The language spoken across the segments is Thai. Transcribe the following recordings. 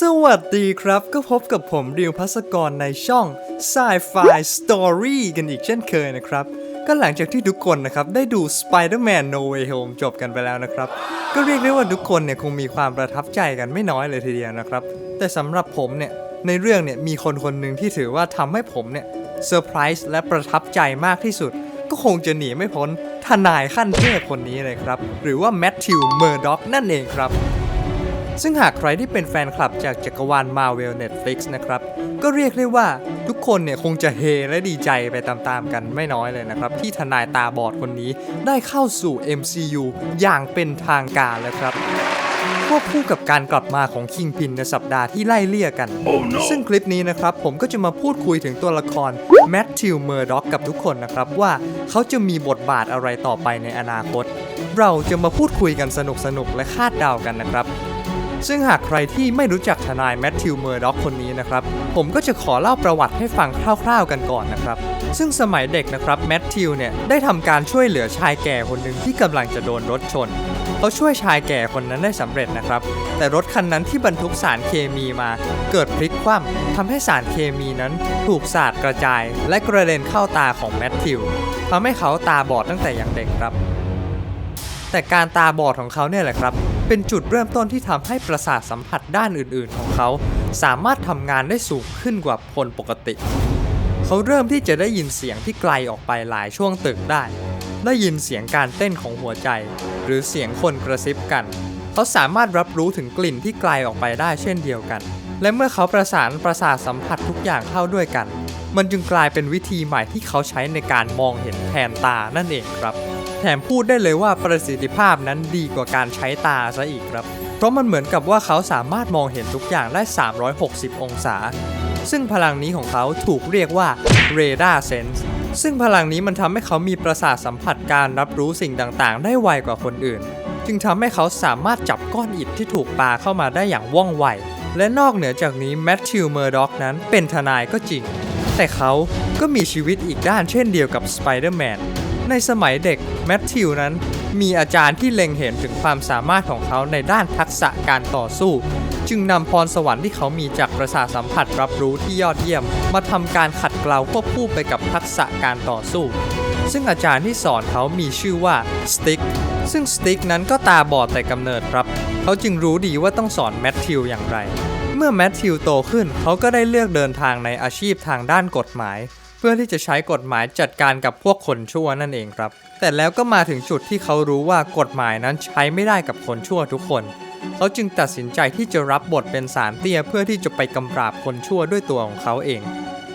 สวัสดีครับ ก็พบกับผมดิวพัสกรในช่อง Sci-Fi Story กันอีกเช่นเคยนะครับ ก็หลังจากที่ทุกคนนะครับ ได้ดู Spider-Man No Way Home จบกันไปแล้วนะครับ ก็เรียกได้ว่าทุกคนเนี่ยคงมีความประทับใจกันไม่น้อยเลยทีเดียวนะครับ แต่สำหรับผมเนี่ย ในเรื่องเนี่ยมีคนคนหนึ่งที่ถือว่าทำให้ผมเนี่ยเซอร์ไพรส์และประทับใจมากที่สุด ก็คงจะหนีไม่พ้นทนายขั้นเทพคนนี้เลยครับ หรือว่าแมทธิวเมอร์ด็อกนั่นเองครับ ซึ่งหากใครที่เป็นแฟนคลับจากจักรวาล Marvel Netflix นะครับ ก็เรียกได้ว่าทุกคนเนี่ยคงจะเฮและดีใจไปตามๆกันไม่น้อยเลยนะครับ ที่ทนายตาบอดคนนี้ได้เข้าสู่ MCU อย่างเป็นทางการแล้วครับควบคู่กับการกลับมาของคิงพินในสัปดาห์ที่ไล่เลี่ยกันซึ่งคลิปนี้นะครับผมก็จะมาพูดคุยถึงตัวละครแมทธิวเมอร์ด็อกกับทุกคนนะครับ ว่าเขาจะมีบทบาทอะไรต่อไปในอนาคต เราจะมาพูดคุยกันสนุกๆและคาดเดากันนะครับ ซึ่งหากใครที่ไม่รู้จักทนายแมทธิวเมอร์ด็อกคนนี้นะครับ ผมก็จะขอเล่าประวัติให้ฟังคร่าว ๆกันก่อนนะครับ ซึ่งสมัยเด็กนะครับแมทธิวเนี่ยได้ทำการช่วยเหลือชายแก่คนหนึ่งที่กำลังจะโดนรถชนเขาช่วยชายแก่คนนั้นได้สำเร็จนะครับ แต่รถคันนั้นที่บรรทุกสารเคมีมา เกิดพลิกคว่ำทำให้สารเคมีนั้นถูกสาดกระจาย และกระเด็นเข้าตาของแมทธิวทำให้เขาตาบอดตั้งแต่ยังเด็กครับ แต่การตาบอดของเขาเนี่ยแหละครับ เป็นจุดเริ่มต้นที่ทำให้ประสาทสัมผัสด้านอื่นๆของเขา สามารถทำงานได้สูงขึ้นกว่าคนปกติ เขาเริ่มที่จะได้ยินเสียงที่ไกลออกไปหลายช่วงตึกได้ ได้ยินเสียงการเต้นของหัวใจ หรือเสียงคนกระซิบกัน เขาสามารถรับรู้ถึงกลิ่นที่ไกลออกไปได้เช่นเดียวกัน และเมื่อเขาประสานประสาทสัมผัสทุกอย่างเข้าด้วยกัน มันจึงกลายเป็นวิธีใหม่ที่เขาใช้ในการมองเห็นแทนตานั่นเองครับ แถมพูดได้เลยว่าประสิทธิภาพนั้นดีกว่าการใช้ตาซะอีกครับ เพราะมันเหมือนกับว่าเขาสามารถมองเห็นทุกอย่างได้ 360 องศา ซึ่งพลังนี้ของเขาถูกเรียกว่า Radar Sense ซึ่งพลังนี้มันทำให้เขามีประสาทสัมผัสการรับรู้สิ่งต่างๆ ได้ไวกว่าคนอื่น จึงทำให้เขาสามารถจับก้อนอิฐที่ถูกปาเข้ามาได้อย่างว่องไว และนอกเหนือจากนี้แมทธิวเมอร์ด็อกนั้นเป็นทนายก็จริง แต่เขาก็มีชีวิตอีกด้านเช่นเดียวกับสไปเดอร์แมน ในสมัยเด็กแมทธิวนั้น มีอาจารย์ที่เล็งเห็นถึงความสามารถของเขาในด้านทักษะการต่อสู้ จึงนำพรสวรรค์ที่เขามีจากประสาทสัมผัสรับรู้ที่ยอดเยี่ยม มาทำการขัดเกลาควบคู่ไปกับทักษะการต่อสู้ ซึ่งอาจารย์ที่สอนเขามีชื่อว่าสติ๊กซึ่งสติ๊กนั้นก็ตาบอดแต่กำเนิดครับ เขาจึงรู้ดีว่าต้องสอนแมทธิวอย่างไร เมื่อแมทธิวโตขึ้นเขาก็ได้เลือกเดินทางในอาชีพทางด้านกฎหมาย พื่อที่จะใช้กฎหมายจัดการกับพวกคนชั่วนั่นเองครับ แต่แล้วก็มาถึงจุดที่เขารู้ว่ากฎหมายนั้นใช้ไม่ได้กับคนชั่วทุกคน เขาจึงตัดสินใจที่จะรับบทเป็นสารเตี้ยเพื่อที่จะไปกำราบคนชั่วด้วยตัวของเขาเอง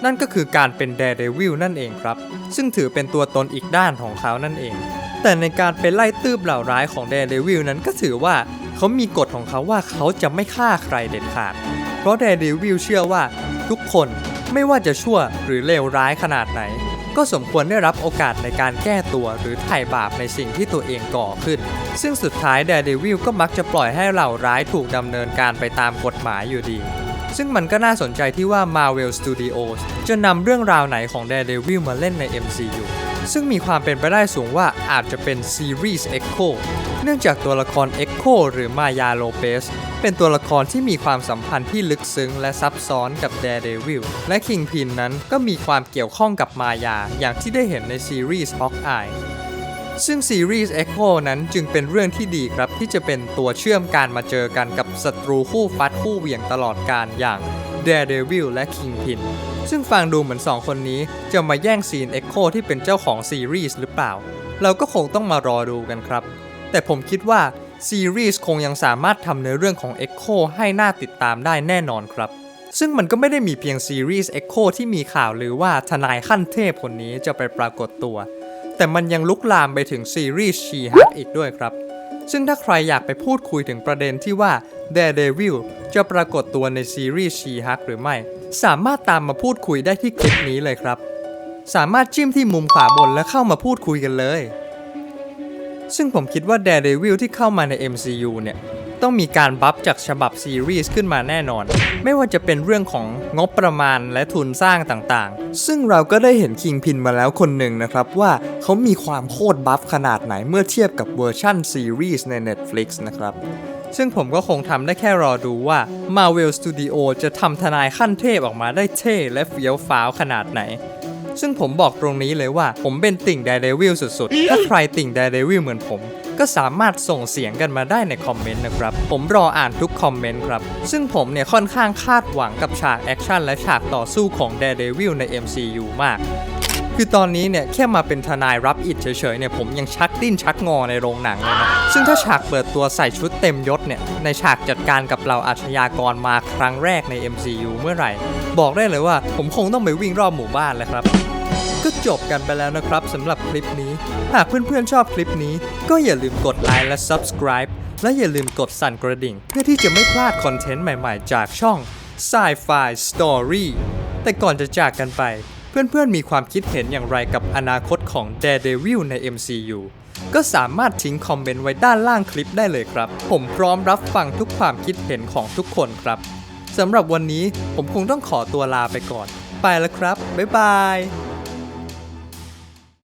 นั่นก็คือการเป็นแดร์เดวิลนั่นเองครับ ซึ่งถือเป็นตัวตนอีกด้านของเขานั่นเอง แต่ในการไปไล่ตืบเหล่าร้ายของแดร์เดวิลนั้นก็ถือว่าเขามีกฎของเขาว่าเขาจะไม่ฆ่าใครเด็ดขาด เพราะแดร์เดวิลเชื่อว่าทุกคน ไม่ว่าจะชั่วหรือเลวร้ายขนาดไหน ก็สมควรได้รับโอกาสในการแก้ตัวหรือไถ่บาปในสิ่งที่ตัวเองก่อขึ้น ซึ่งสุดท้ายแดเดวิลก็มักจะปล่อยให้เหล่าร้ายถูกดำเนินการไปตามกฎหมายอยู่ดี ซึ่งมันก็น่าสนใจที่ว่า Marvel Studios จะนำเรื่องราวไหนของ Daredevil มาเล่นใน MCU ซึ่งมีความเป็นไปได้สูงว่าอาจจะเป็นซีรีส์ Echo เนื่องจากตัวละคร Echo หรือมายาโลเปส เป็นตัวละครที่มีความสัมพันธ์ที่ลึกซึ้งและซับซ้อนกับ Daredevil และ Kingpin นั้นก็มีความเกี่ยวข้องกับมายา อย่างที่ได้เห็นในซีรีส์ Hawkeye ซึ่งซีรีส์ Echo นั้นจึงเป็นเรื่องที่ดีครับที่จะเป็นตัวเชื่อมการมาเจอกันกับศัตรูคู่ฟัดคู่เหวี่ยงตลอดการอย่าง Daredevil และ Kingpin ซึ่งฟังดูเหมือนสองคนนี้จะมาแย่งซีน Echo ที่เป็นเจ้าของซีรีส์หรือเปล่า เราก็คงต้องมารอดูกันครับ แต่ผมคิดว่า ซีรีส์คงยังสามารถทำในเรื่องของ Echo ให้น่าติดตามได้แน่นอนครับ ซึ่งมันก็ไม่ได้มีเพียงซีรีส์ Echo ที่มีข่าวหรือว่าทนายขั้นเทพคนนี้จะไปปรากฏตัว แต่มันยังลุกลามไปถึงซีรีส์ชีฮักอีกด้วยครับ ซึ่งถ้าใครอยากไปพูดคุยถึงประเด็นที่ว่า Daredevil จะปรากฏตัวในซีรีส์ชีฮักหรือไม่ สามารถตามมาพูดคุยได้ที่คลิปนี้เลยครับ สามารถจิ้มที่มุมขวาบนและเข้ามาพูดคุยกันเลย ซึ่งผมคิดว่า Daredevil ที่เข้ามาใน MCU เนี่ยต้องมีการบัฟจากฉบับซีรีส์ขึ้นมาแน่นอน ไม่ว่าจะเป็นเรื่องของงบประมาณและทุนสร้างต่างๆ ซึ่งเราก็ได้เห็นคิงพินมาแล้วคนหนึ่งนะครับ ว่าเขามีความโคตรบัฟขนาดไหนเมื่อเทียบกับเวอร์ชั่นซีรีส์ใน Netflix นะครับ ซึ่งผมก็คงทำได้แค่รอดูว่า Marvel Studio จะทำทนายขั้นเทพออกมาได้เท่และเฟี้ยวฟ้าวขนาดไหน ซึ่งผมบอกตรงนี้เลยว่าผมเป็นติ่งไดเดวิลสุดๆ ถ้าใครติ่งไดเดวิลเหมือนผม ก็สามารถส่งเสียงกันมาได้ในคอมเมนต์นะครับ ผมรออ่านทุกคอมเมนต์ครับ ซึ่งผมเนี่ยค่อนข้างคาดหวังกับฉากแอคชั่นและฉากต่อสู้ของ Daredevil ใน MCU มาก คือตอนนี้เนี่ยแค่มาเป็นทนายรับอิดเฉยๆเนี่ยผมยังชักดิ้นชักงอในโรงหนังเลยนะซึ่งถ้าฉากเปิดตัวใส่ชุดเต็มยศเนี่ยในฉากจัดการกับเราอาชญากรมาครั้งแรกใน MCU เมื่อไหร่ บอกได้เลยว่าผมคงต้องไปวิ่งรอบหมู่บ้านแล้วครับก็จบกันไปแล้วนะครับสำหรับคลิปนี้ หากเพื่อนๆชอบคลิปนี้ ก็อย่าลืมกดไลค์และ Subscribe และอย่าลืมกดสั่นกระดิ่ง เพื่อที่จะไม่พลาดคอนเทนต์ใหม่ๆ จากช่อง Sci-Fi Story แต่ก่อนจะจากกันไป พื่อนๆมีความคิดเห็นอย่างไรกับอนาคตของ Daredevil ใน MCU ก็สามารถทิ้งคอมเมนต์ไว้ด้านล่างคลิปได้เลยครับ ผมพร้อมรับฟังทุกความคิดเห็นของทุกคนครับสำหรับวันนี้ผมคงต้องขอตัวลาไปก่อน ไปแล้วครับ บ๊ายบาย